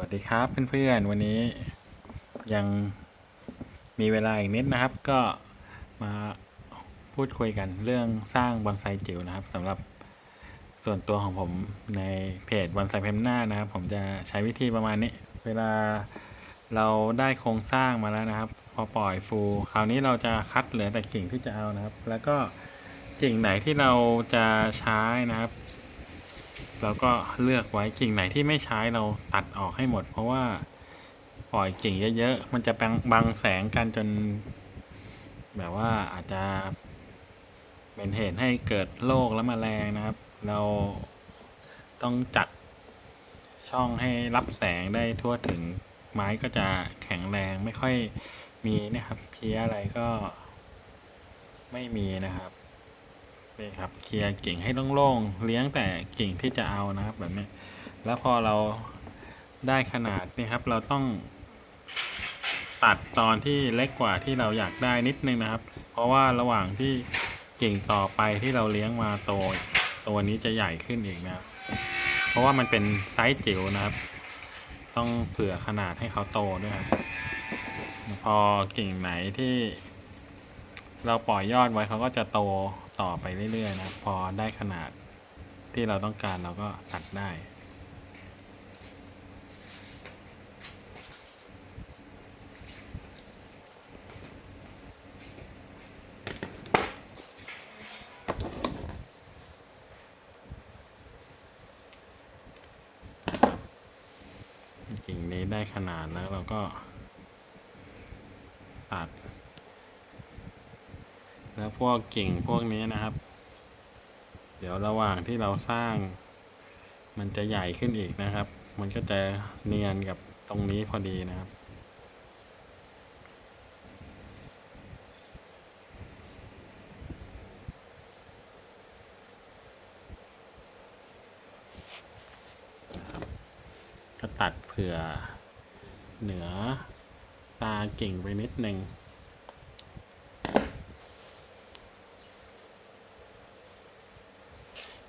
วัสดีครับเพื่อนๆวันนี้ยังมีเวลาอีกนิดนะครับ ก็มาพูดคุยกันเรื่องสร้างบอนไซจิ๋วนะครับสำหรับส่วนตัวของผมในเพจบอนไซเพมหน้านะครับ ผมจะใช้วิธีประมาณนี้ เวลาเราได้โครงสร้างมาแล้วนะครับ พอปล่อยฟูคราวนี้เราจะคัดเหลือแต่กิ่งที่จะเอานะครับ แล้วก็กิ่งไหนที่เราจะใช้นะครับ เราก็เลือกไว้กิ่งไหนที่ไม่ใช้เราตัดออกให้หมด เพราะว่าปล่อยกิ่งเยอะๆ มันจะบังบังแสงกันจน แบบว่าอาจจะเป็นเหตุให้เกิดโรคและแมลงนะครับ เราต้องจัดช่องให้รับแสงได้ทั่วถึงไม้ก็จะแข็งแรงไม่ค่อยมีนะครับ เพี้ยอะไรก็ไม่มีนะครับ นี่ครับเคลียร์กิ่งให้โล่งๆเลี้ยงแต่กิ่งที่จะเอานะครับแบบนี้ แล้วพอเราได้ขนาดนี่ครับ เราต้องตัดตอนที่เล็กกว่าที่เราอยากได้นิดนึงนะครับ เพราะว่าระหว่างที่กิ่งต่อไปที่เราเลี้ยงมาโตตัวนี้จะใหญ่ขึ้นอีกนะครับเพราะว่ามันเป็นไซส์จิ๋วนะครับ ต้องเผื่อขนาดให้เขาโตด้วยครับพอกิ่งไหนที่ เราปล่อยยอดไว้เขาก็จะโตต่อไปเรื่อยๆนะพอได้ขนาดที่เราต้องการเราก็ตัดได้กิ่งนี้ได้ขนาดแล้วเราก็ตัด แล้วพวกกิ่งพวกนี้นะครับ เดี๋ยวระหว่างที่เราสร้าง มันจะใหญ่ขึ้นอีกนะครับ มันก็จะเนียนกับตรงนี้พอดีนะครับก็ตัดเผื่อเหนือตากิ่งไปนิดนึง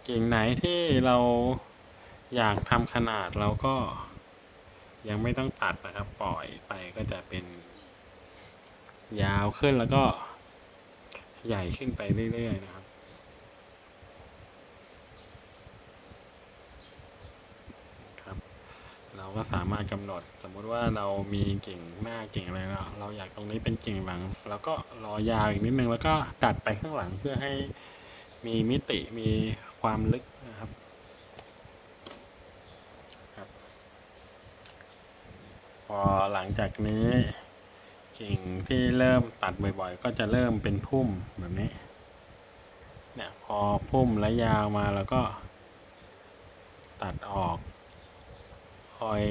กิ่งไหนที่เราอยากทำขนาดเราก็ยังไม่ต้องตัดนะครับ ปล่อยไปก็จะเป็น ยาวขึ้นแล้วก็ใหญ่ขึ้นไปเรื่อยๆนะครับครับ เราก็สามารถกำหนดสมมุติว่าเรามีกิ่งหน้ากิ่งอะไรเนาะเราอยากตรงนี้เป็นกิ่งหลัง แล้วก็รอยาวอีกนิดนึงแล้วก็ตัดไปข้างหลังเพื่อให้มีมิติมี ความลึกนะครับครับ พอหลังจากนี้กิ่งที่เริ่มตัดบ่อยๆ ก็จะเริ่มเป็นพุ่มแบบนี้เนี่ยพอพุ่มและยาวมาแล้วก็ ตัดออกคอย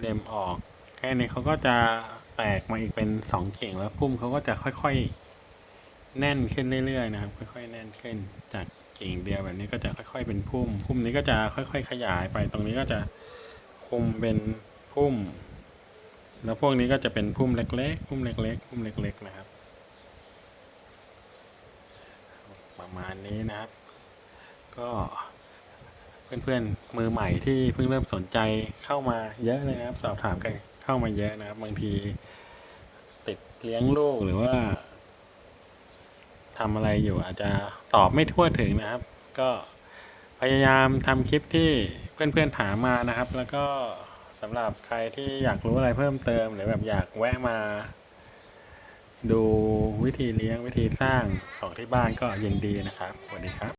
เล็มออกแค่นี้เขาก็จะแตกมาอีกเป็นสองกิ่งแล้วพุ่มเขาก็จะค่อยๆ แน่นขึ้นเรื่อยๆนะครับ ค่อยๆ แน่นขึ้นจาก กิ่งเดียวแบบนี้ก็จะค่อยๆเป็นพุ่ม พุ่มนี้ก็จะค่อย ๆ ขยายไป ตรงนี้ก็จะคุมเป็นพุ่ม แล้วพวกนี้ก็จะเป็นพุ่มเล็กๆ พุ่มเล็ก ๆ พุ่มเล็ก ๆ นะครับ ประมาณนี้นะครับ ก็เพื่อนๆมือใหม่ที่เพิ่งเริ่มสนใจเข้ามาเยอะเลยนะครับ สอบถามกันเข้ามาเยอะนะครับ บางทีติดเลี้ยงลูกหรือว่า ทำอะไรอยู่อาจจะตอบไม่ทั่วถึงนะครับ ก็พยายามทำคลิปที่เพื่อนๆถามมานะครับ แล้วก็สำหรับใครที่อยากรู้อะไรเพิ่มเติม หรือแบบอยากแวะมา ดูวิธีเลี้ยงวิธีสร้างของที่บ้านก็ยินดีนะครับสวัสดีครับ